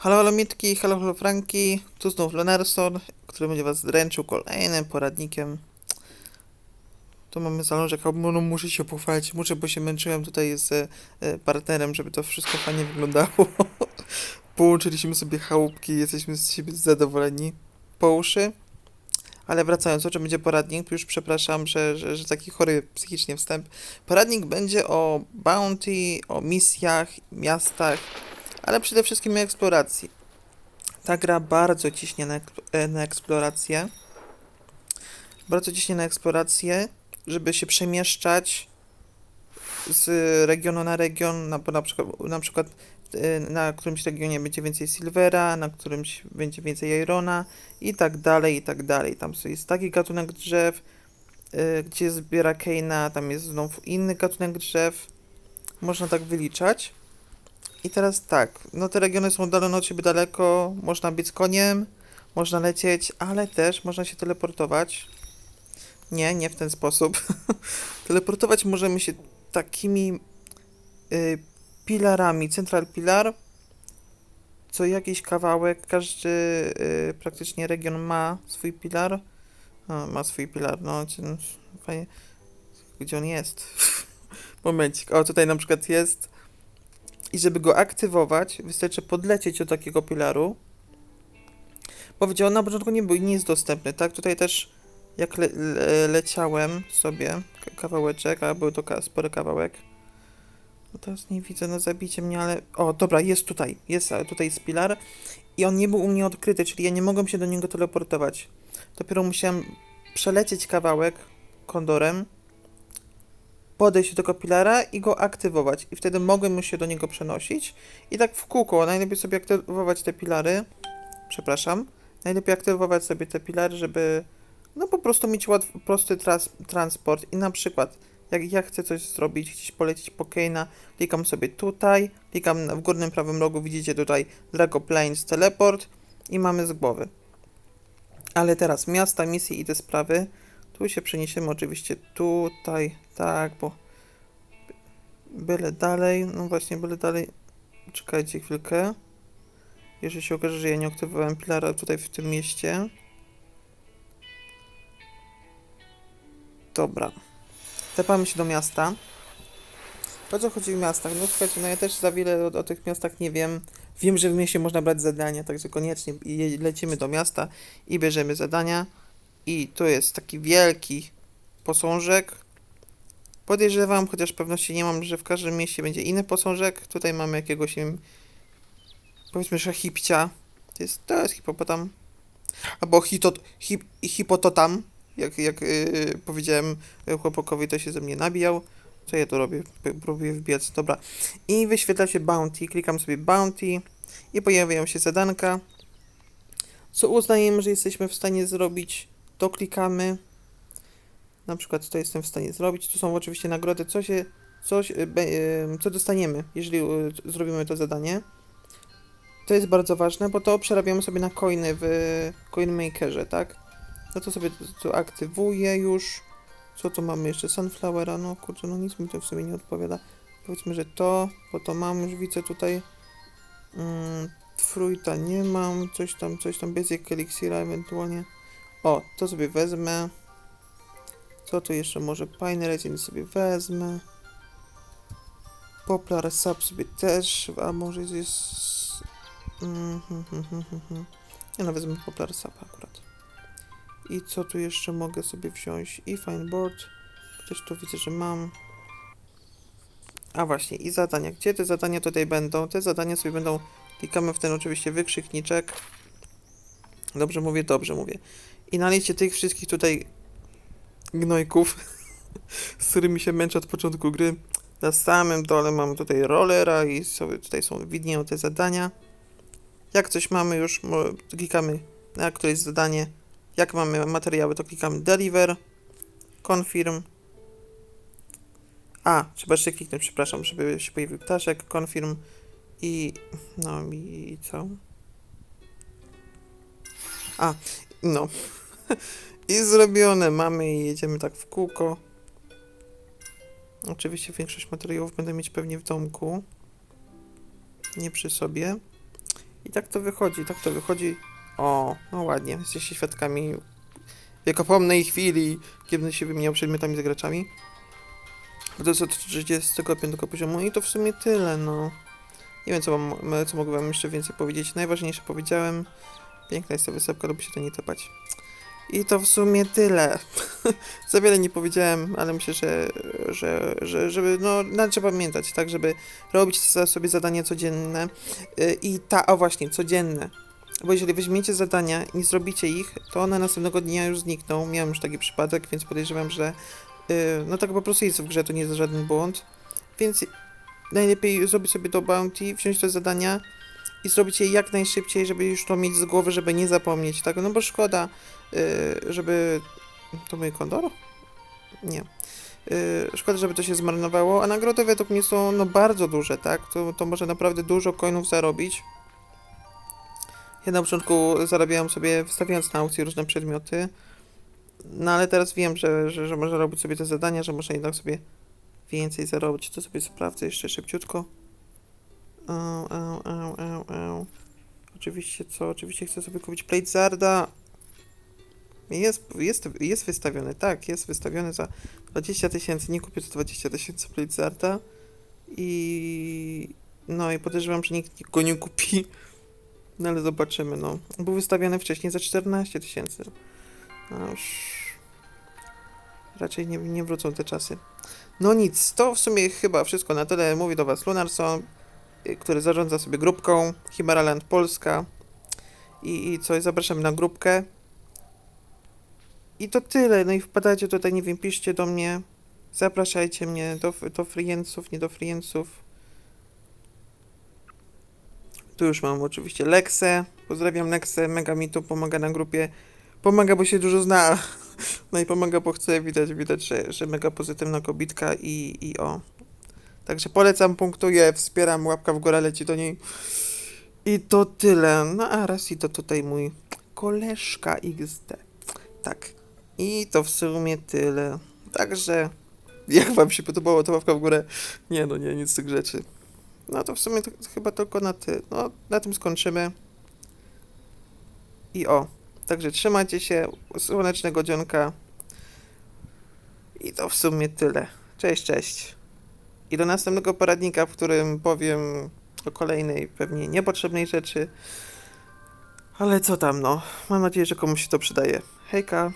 Halo, halo mitki, halo, halo Franki, tu znów Lenerson, który będzie was dręczył kolejnym poradnikiem. Tu mamy zalążek, no, muszę się pochwalić, muszę, bo się męczyłem tutaj z e, partnerem, żeby to wszystko fajnie wyglądało. Połączyliśmy sobie chałupki, jesteśmy z siebie zadowoleni po uszy. Ale wracając, o czym będzie poradnik, już przepraszam, że, że, że taki chory psychicznie wstęp. Poradnik będzie o bounty, o misjach, miastach, ale przede wszystkim eksploracji. Ta gra bardzo ciśnie na, e, na eksplorację. Bardzo ciśnie na eksplorację, żeby się przemieszczać z regionu na region, na, na przykład, na przykład e, na którymś regionie będzie więcej silvera, na którymś będzie więcej irona i tak dalej, i tak dalej. Tam jest taki gatunek drzew, e, gdzie zbiera Keina, tam jest znów inny gatunek drzew. Można tak wyliczać. I teraz tak, no te regiony są oddalone od siebie daleko, można biec koniem, można lecieć, ale też można się teleportować. Nie, nie w ten sposób. teleportować możemy się takimi y, pilarami, central pilar, co jakiś kawałek, każdy y, praktycznie region ma swój pilar. A, ma swój pilar, no, no, fajnie. Gdzie on jest? Momencik, o tutaj na przykład jest i żeby go aktywować, wystarczy podlecieć do takiego pilaru. Bo wiecie, on na początku nie był nie jest dostępny, tak? Tutaj też jak le, le, leciałem sobie kawałeczek, a był to spory kawałek. No teraz nie widzę, no zabicie mnie, ale... O, dobra, jest tutaj, jest tutaj jest pilar i on nie był u mnie odkryty, czyli ja nie mogłem się do niego teleportować. Dopiero musiałem przelecieć kawałek kondorem, podejść do tego pilara i go aktywować. I wtedy mogłem się do niego przenosić. I tak w kółko. Najlepiej sobie aktywować te pilary. Przepraszam. Najlepiej aktywować sobie te pilary, żeby no po prostu mieć łatwy, prosty tras, transport. I na przykład, jak ja chcę coś zrobić, gdzieś polecieć po Keina, klikam sobie tutaj, klikam w górnym prawym rogu, widzicie tutaj Draco Planes Teleport i mamy z głowy. Ale teraz miasta, misje i te sprawy. Tu się przeniesiemy oczywiście tutaj, tak, bo byle dalej, no właśnie, byle dalej. Czekajcie chwilkę. Jeżeli się okaże, że ja nie aktywowałem pilara tutaj w tym mieście. Dobra. Tepamy się do miasta. Po co chodzi w miastach? No słuchajcie, no ja też za wiele o, o tych miastach nie wiem. Wiem, że w mieście można brać zadania, także koniecznie lecimy do miasta i bierzemy zadania. I tu jest taki wielki posążek. Podejrzewam, chociaż pewności nie mam, że w każdym mieście będzie inny posążek. Tutaj mamy jakiegoś, powiedzmy, że hipcia. To jest, to jest hipopotam. Albo hitot, hip, hipototam. Jak, jak yy, powiedziałem chłopakowi, to się ze mnie nabijał. Co ja tu robię? Próbuję wbiec. Dobra. I wyświetla się bounty. Klikam sobie bounty i pojawiają się zadanka. Co uznajemy, że jesteśmy w stanie zrobić, to klikamy. Na przykład to jestem w stanie zrobić. Tu są oczywiście nagrody, co się, coś, y, y, co dostaniemy, jeżeli y, zrobimy to zadanie. To jest bardzo ważne, bo to przerabiamy sobie na coiny w CoinMakerze, tak? No to sobie to aktywuję już. Co tu mamy jeszcze? Sunflowera, no kurczę, no nic mi to w sumie nie odpowiada. Powiedzmy, że to, bo to mam, już widzę tutaj. Mm, fruita nie mam, coś tam, coś tam, basic elixira ewentualnie. O, to sobie wezmę. Co tu jeszcze może? Pine Resin sobie wezmę. Poplar Sap sobie też, a może jest... Mm, hmm, hmm, hmm. Nie no, wezmę Poplar Sap akurat. I co tu jeszcze mogę sobie wziąć? I Fine Board. Też tu widzę, że mam. A właśnie, i zadania. Gdzie te zadania tutaj będą? Te zadania sobie będą... Klikamy w ten oczywiście wykrzykniczek. Dobrze mówię, dobrze mówię. I na liście tych wszystkich tutaj gnojków, z którymi się męczę od początku gry. Na samym dole mamy tutaj rollera i sobie tutaj są widnieją te zadania. Jak coś mamy już, klikamy na któreś zadanie. Jak mamy materiały, to klikamy deliver, confirm. A, trzeba jeszcze kliknąć, przepraszam, żeby się pojawił ptaszek, confirm i no i co? A, no. I zrobione mamy i jedziemy tak w kółko. Oczywiście większość materiałów będę mieć pewnie w domku. Nie przy sobie. I tak to wychodzi, tak to wychodzi. O, no ładnie, jesteście świadkami wiekopomnej chwili, kiedy się wymieniał przedmiotami z graczami. Od 35 poziomu i to w sumie tyle, no. Nie wiem, co, mam, co mogę wam jeszcze więcej powiedzieć. Najważniejsze powiedziałem. Piękna jest ta wysepka, lubi się to nie tepać. I to w sumie tyle. Za wiele nie powiedziałem, ale myślę, że, że, że żeby, no, trzeba pamiętać, tak, żeby robić sobie zadania codzienne. Yy, I ta, o właśnie, codzienne. Bo jeżeli weźmiecie zadania i nie zrobicie ich, to one następnego dnia już znikną. Miałem już taki przypadek, więc podejrzewam, że yy, no tak po prostu jest w grze, to nie jest żaden błąd. Więc najlepiej zrobić sobie do bounty, wziąć te zadania i zrobić je jak najszybciej, żeby już to mieć z głowy, żeby nie zapomnieć, tak? No bo szkoda, yy, żeby... To mój kondor? Nie. Yy, szkoda, żeby to się zmarnowało, a nagrody według mnie są no bardzo duże, tak? To, to może naprawdę dużo coinów zarobić. Ja na początku zarabiałem sobie, wystawiając na aukcję różne przedmioty, no ale teraz wiem, że, że, że można robić sobie te zadania, że można jednak sobie więcej zarobić. To sobie sprawdzę jeszcze szybciutko. Au, au, au, au, au. Oczywiście co? Oczywiście chcę sobie kupić Plate Zarda. Jest, jest, jest wystawiony, tak, jest wystawiony za 20 tysięcy. Nie kupię za 20 tysięcy Plate Zarda. I... No i podejrzewam, że nikt go nie kupi. No ale zobaczymy, no. Był wystawiony wcześniej za 14 tysięcy. No już... Raczej nie, nie wrócą te czasy. No nic, to w sumie chyba wszystko na tyle. Mówi do Was Lunarson, który zarządza sobie grupką Himaraland Polska. I, I coś, zapraszam na grupkę. I to tyle. No i wpadajcie tutaj, nie wiem, piszcie do mnie. Zapraszajcie mnie do, do frienców, nie do frienców. Tu już mam oczywiście Lexę. Pozdrawiam Lexę, mega mi tu pomaga na grupie. Pomaga, bo się dużo zna. No i pomaga, bo chce, widać, widać, że, że mega pozytywna kobitka i, i o. Także polecam, punktuję, wspieram, łapka w górę leci do niej. I to tyle. No a raz i to tutaj mój koleżka XD. Tak. I to w sumie tyle. Także jak wam się podobało, to łapka w górę. Nie no, nie, nic z tych rzeczy. No to w sumie to chyba tylko na ty. No, na tym skończymy. I o. Także trzymajcie się. Słonecznego dzionka. I to w sumie tyle. Cześć, cześć. I do następnego poradnika, w którym powiem o kolejnej, pewnie niepotrzebnej rzeczy. Ale co tam, no. Mam nadzieję, że komuś się to przydaje. Hejka.